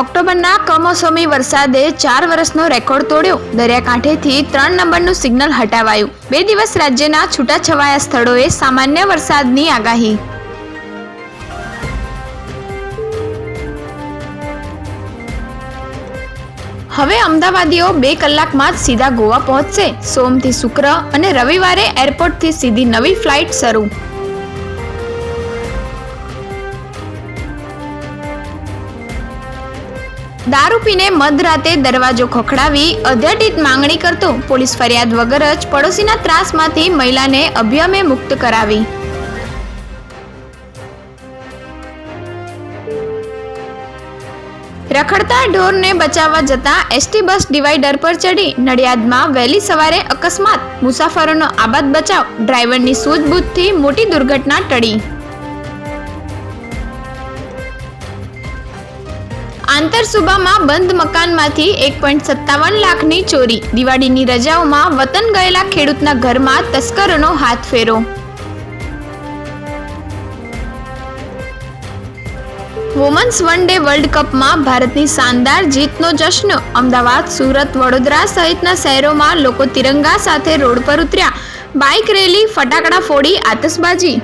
ઓક્ટોબરના કમોસમી વરસાદે ચાર વર્ષનો રેકોર્ડ તોડ્યો. દરિયાકાંઠેથી ત્રણ નંબરનું સિગ્નલ હટાવાયું. બે દિવસ રાજ્યના છૂટાછવાયા સ્થળોએ સામાન્ય વરસાદની આગાહી. હવે અમદાવાદીઓ બે કલાકમાં જ સીધા ગોવા પહોંચશે. સોમથી શુક્ર અને રવિવારે એરપોર્ટથી સીધી નવી ફ્લાઇટ શરૂ. દારૂ પીને મધરાતે દરવાજો ખખડાવી અધ્યાટિત માંગણી કરતો પોલીસ ફરિયાદ વગર જ પડોશીના ત્રાસમાંથી મહિલાને અભ્યમે મુક્ત કરાવી. રખડતા ઢોરને બચાવવા જતા એસટી બસ ડિવાઈડર પર ચડી નડિયાદમાં વહેલી સવારે અકસ્માત. મુસાફરોનો આબાદ બચાવ, ડ્રાઈવરની સૂઝબૂઝથી મોટી દુર્ઘટના ટળી. આંતરસુબામાં બંધ મકાનમાંથી એક પોઈન્ટ સત્તાવન લાખની ચોરી. દિવાળીની રજાઓમાં વતન ગયેલા ખેડૂતના ઘરમાં તસ્કરોનો હાથ ફેરો. વુમન્સ વન ડે વર્લ્ડ કપમાં ભારતની શાનદાર જીતનો જશ્ન. અમદાવાદ, સુરત, વડોદરા સહિતના શહેરોમાં લોકો તિરંગા સાથે રોડ પર ઉતર્યા. બાઇક રેલી, ફટાકડા ફોડી, આતશબાજી.